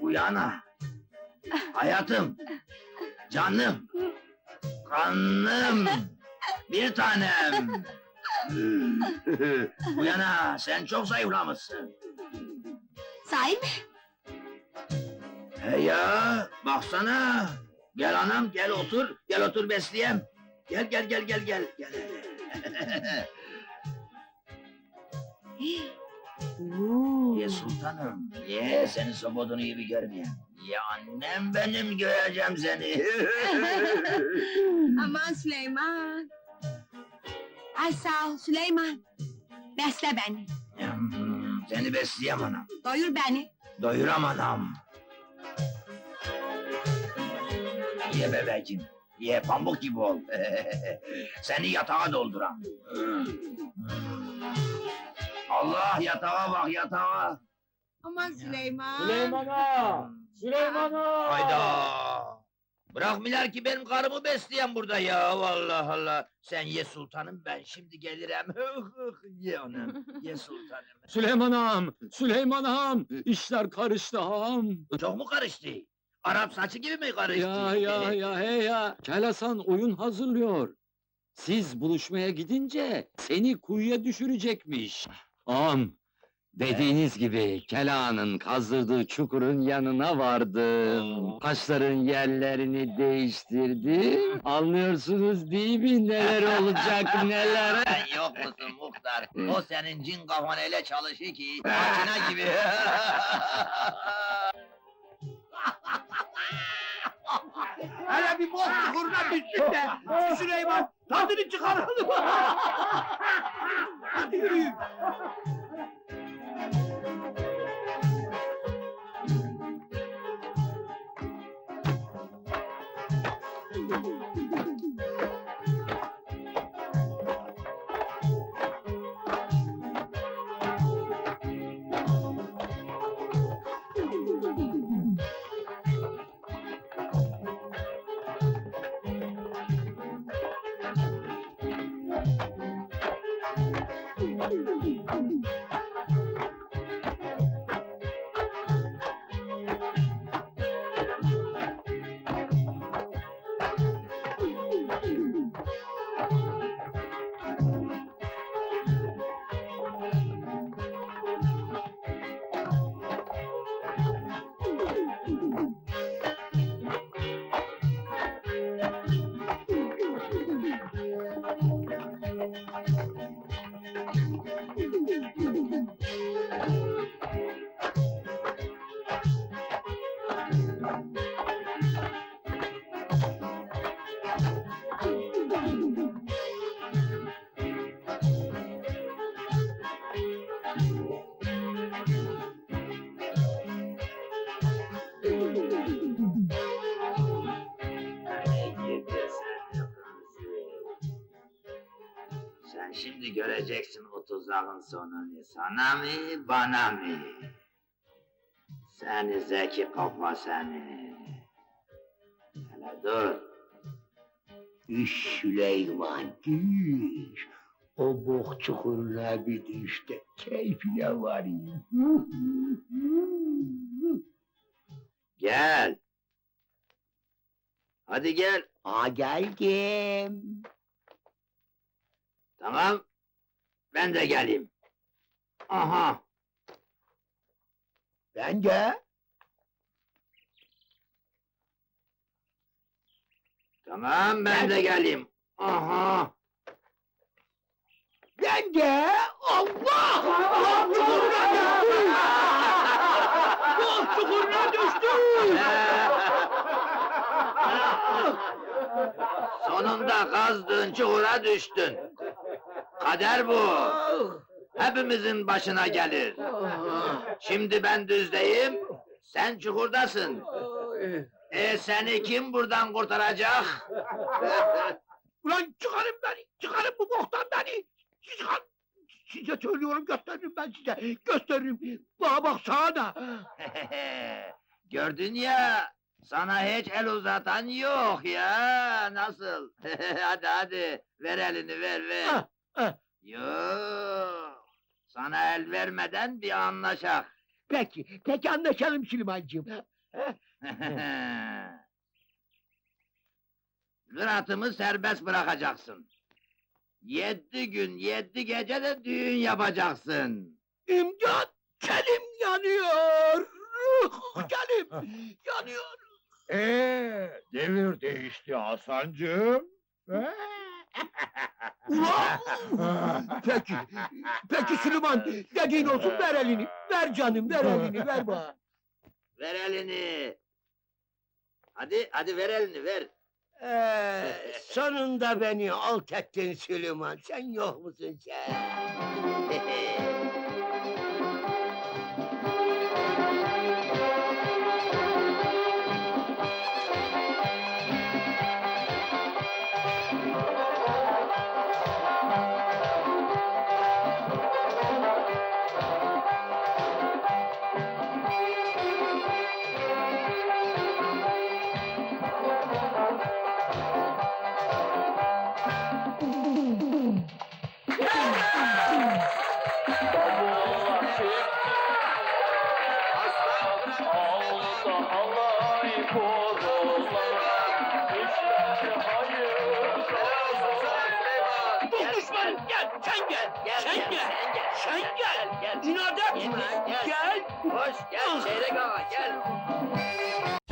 Uyana. Hayatım. Canım. Kanım. Bir tanem. Uyana sen çok zayıflamışsın. Sahi mi? He ya baksana. Gel anam gel otur. Gel otur besleyem. Gel gel gel gel gel. gel. Ye sultanım. Ye seni sobodunu gibi görmeyeyim. Ye annem benim göreceğim seni. Aman Süleyman. Ay sağ ol Süleyman. Besle beni. Hmm, seni besleyem anam. Doyur beni. Doyuram anam. Ye bebeğim. Ye pamuk gibi ol. Seni yatağa dolduram. Hmm. Allah yatağa bak yatağa. Aman Süleyman. Süleyman'a! Süleyman'a! Hayda! Bırakmıyorlar ki benim karımı besleyen burada ya vallahi Allah. Sen ye sultanım ben şimdi gelirim. ye anam. Ye sultanım. Süleyman ağam! Süleyman ağam! İşler karıştı ağam! Çok mu karıştı? Arap saçı gibi mi karıştı? Ya ya ya hey ya! Kel Hasan oyun hazırlıyor. Siz buluşmaya gidince seni kuyuya düşürecekmiş. Ağam, dediğiniz gibi Kel Ağa'nın kazdırdığı çukurun yanına vardım. Taşların yerlerini değiştirdim. Anlıyorsunuz değil mi neler olacak neler? Sen yok musun muhtar? O senin cin kafan öyle çalışıyor ki makine gibi. Hele bir boz çukuruna düşsün de Süleyman tadını çıkaralım. Hadi yürüyün. Sen şimdi göreceksin o tuzağın sonunu. Sana mı, bana mı? Seni zeki kafa seni. Hele dur. Üş Süleyman düş. O bok çukuruna bir düş de keyfine varayım. Gel. Hadi gel. Ha geldim. Tamam. Ben de geleyim. Aha. Ben de. Tamam ben de geleyim. Aha. Ben de. Allah! Bok çukuruna düştüm. Sonunda kazdığın çukura düştün. Kader bu. Hepimizin başına gelir. Şimdi ben düzdeyim, sen çukurdasın. E seni kim buradan kurtaracak? Ulan çıkarın beni, çıkarın bu boktan beni! Çıkar! Size söylüyorum gösteririm ben size, gösteririm! Bana bak sağa da! Gördün ya, sana hiç el uzatan yok ya, nasıl? hadi hadi, ver elini ver ver. Ah, ah. Yok, sana el vermeden bir anlaşak. Peki, peki anlaşalım Süleyman'cığım. Zıratımı serbest bırakacaksın. Yedi gün, yedi gece de düğün yapacaksın. İmdat! Kelim yanıyor! Kelim yanıyor! Ee, devir değişti Hasancığım. Ulan! Peki, peki Süleyman, dediğin olsun ver elini. Ver canım, ver elini, ver bana. Ver elini. Hadi, hadi ver elini, ver. Ee, sonunda beni alt ettin Süleyman. Sen yok musun sen? düşman, gel, sen gel, sen gel, sen gel, gel, inat etme, Gel, gel. Hoş, gel, çeyrek ağa, gel.